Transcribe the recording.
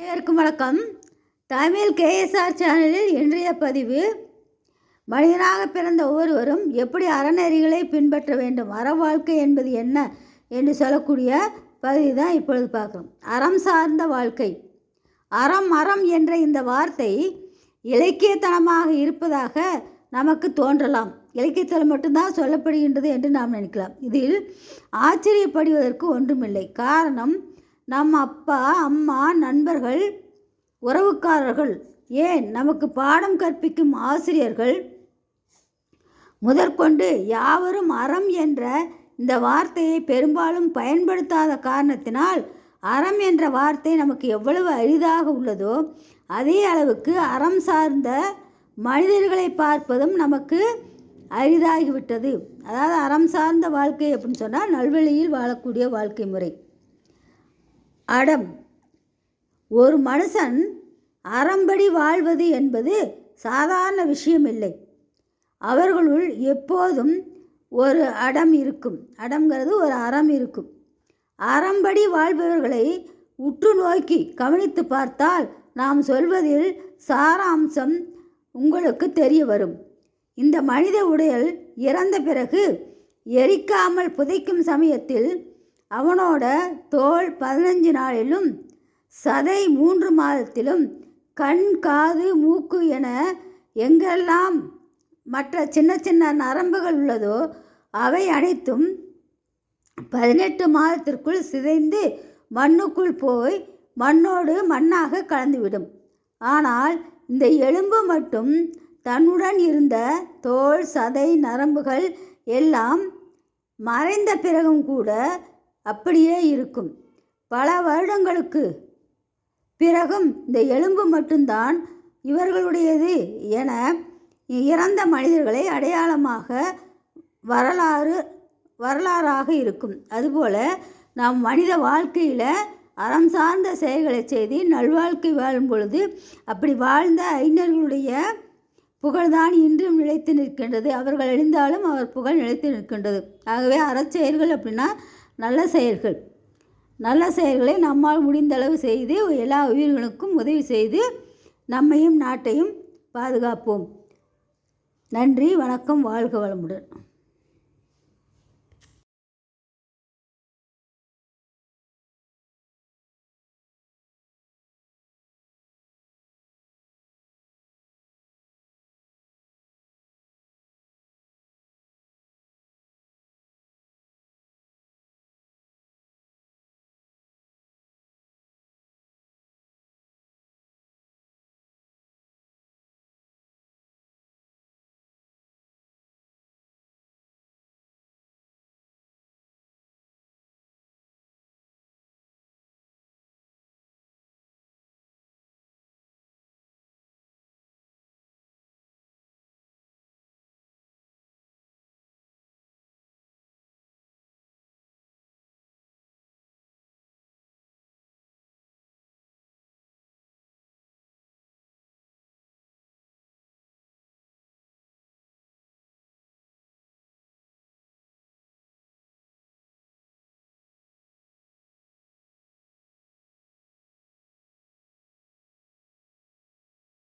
அனைவருக்கும் வணக்கம். தமிழ் கேஎஸ்ஆர் சேனலில் இன்றைய பதிவு மனிதனாக பிறந்த ஒவ்வொருவரும் எப்படி அறநெறிகளை பின்பற்ற வேண்டும் அற வாழ்க்கை என்பது என்ன என்று சொல்லக்கூடிய பதிவு தான் இப்பொழுது பார்க்குறோம். அறம் சார்ந்த வாழ்க்கை. அறம் அறம் என்ற இந்த வார்த்தை இலக்கியத்தனமாக இருப்பதாக நமக்கு தோன்றலாம். இலக்கியத்தில் மட்டும்தான் சொல்லப்படுகின்றது என்று நாம் நினைக்கலாம். இதில் ஆச்சரியப்படுவதற்கு ஒன்றுமில்லை. காரணம் நம் அப்பா அம்மா நண்பர்கள் உறவுக்காரர்கள் ஏன் நமக்கு பாடம் கற்பிக்கும் ஆசிரியர்கள்? முதற்கொண்டு யாவரும் அறம் என்ற இந்த வார்த்தையை பெரும்பாலும் பயன்படுத்தாத காரணத்தினால் அறம் என்ற வார்த்தை நமக்கு எவ்வளவு அரிதாக உள்ளதோ அதே அளவுக்கு அறம் சார்ந்த மனிதர்களை பார்ப்பதும் நமக்கு அரிதாகிவிட்டது. அதாவது அறம் சார்ந்த வாழ்க்கை அப்படின்னு சொன்னால் நல்வழியில் வாழக்கூடிய வாழ்க்கை முறை. அடம். ஒரு மனுஷன் அறம்படி வாழ்வது என்பது சாதாரண விஷயமில்லை. அவர்களுள் எப்போதும் ஒரு அடம் இருக்கும். அடம்ங்கிறது ஒரு அறம் இருக்கும். அறம்படி வாழ்பவர்களை உற்று நோக்கி கவனித்து பார்த்தால் நாம் சொல்வதில் சாராம்சம் உங்களுக்கு தெரிய வரும். இந்த மனித உடையல் இறந்த பிறகு எரிக்காமல் புதைக்கும் சமயத்தில் அவனோட தோல் பதினஞ்சு நாளிலும் சதை மூன்று மாதத்திலும் கண் காது மூக்கு என எங்கெல்லாம் மற்ற சின்ன சின்ன நரம்புகள் உள்ளதோ அவை அனைத்தும் பதினெட்டு மாதத்திற்குள் சிதைந்து மண்ணுக்குள் போய் மண்ணோடு மண்ணாக கலந்துவிடும். ஆனால் இந்த எலும்பு மட்டும் தன்னுடன் இருந்த தோல் சதை நரம்புகள் எல்லாம் மறைந்த பிறகும் கூட அப்படியே இருக்கும். பல வருடங்களுக்கு பிறகும் இந்த எலும்பு மட்டும்தான் இவர்களுடையது என இறந்த மனிதர்களை அடையாளமாக வரலாறு வரலாறாக இருக்கும். அதுபோல் நாம் மனித வாழ்க்கையில் அறம் சார்ந்த செயல்களை செய்து நல்வாழ்க்கை வாழும் பொழுது அப்படி வாழ்ந்த ஐநர்களுடைய புகழ்தான் இன்றும் நிலைத்து நிற்கின்றது. அவர்கள் எழுந்தாலும் அவர் புகழ் நிலைத்து நிற்கின்றது. ஆகவே அறச்செயல்கள் அப்படின்னா நல்ல செயல்கள். நல்ல செயல்களை நம்மால் முடிந்தளவு செய்து எல்லா உயிர்களுக்கும் உதவி செய்து நம்மையும் நாட்டையும் பாதுகாப்போம். நன்றி வணக்கம் வாழ்க வளமுடன்.